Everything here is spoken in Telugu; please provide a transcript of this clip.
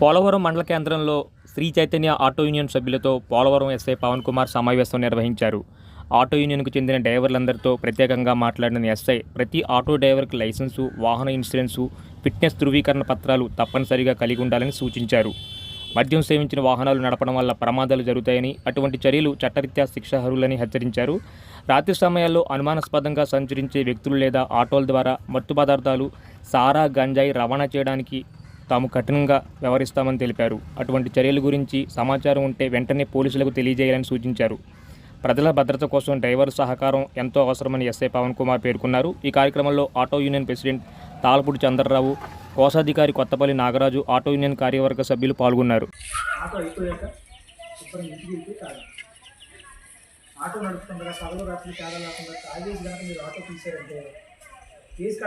పోలవరం మండల కేంద్రంలో శ్రీ చైతన్య ఆటో యూనియన్ సభ్యులతో పోలవరం ఎస్ఐ పవన్ కుమార్ సమావేశం నిర్వహించారు. ఆటో యూనియన్కు చెందిన డ్రైవర్లందరితో ప్రత్యేకంగా మాట్లాడిన ఎస్ఐ ప్రతి ఆటో డ్రైవర్కి లైసెన్సు వాహన ఇన్సూరెన్సు ఫిట్నెస్ ధృవీకరణ పత్రాలు తప్పనిసరిగా కలిగి ఉండాలని సూచించారు. మద్యం సేవించిన వాహనాలు నడపడం వల్ల ప్రమాదాలు జరుగుతాయని అటువంటి చర్యలు చట్టరీత్యా శిక్షార్హులని హెచ్చరించారు. రాత్రి సమయాల్లో అనుమానాస్పదంగా సంచరించే వ్యక్తులు లేదా ఆటోల ద్వారా మత్తు పదార్థాలు సారా గంజాయి రవాణా చేయడానికి తాము కఠినంగా వ్యవహరిస్తామని తెలిపారు. అటువంటి చర్యల గురించి సమాచారం ఉంటే వెంటనే పోలీసులకు తెలియజేయాలని సూచించారు. ప్రజల భద్రత కోసం డ్రైవర్ సహకారం ఎంతో అవసరమని ఎస్ఐ పవన్ కుమార్ పేర్కొన్నారు. ఈ కార్యక్రమంలో auto union president Talapudi Chandrarao కోశాధికారి కొత్తపల్లి నాగరాజు ఆటో యూనియన్ కార్యవర్గ సభ్యులు పాల్గొన్నారు. ఆటో నడుపుతుండగా రాత్రి తాగేసి కనుక మీరు ఆటో తీసారంటే కేసు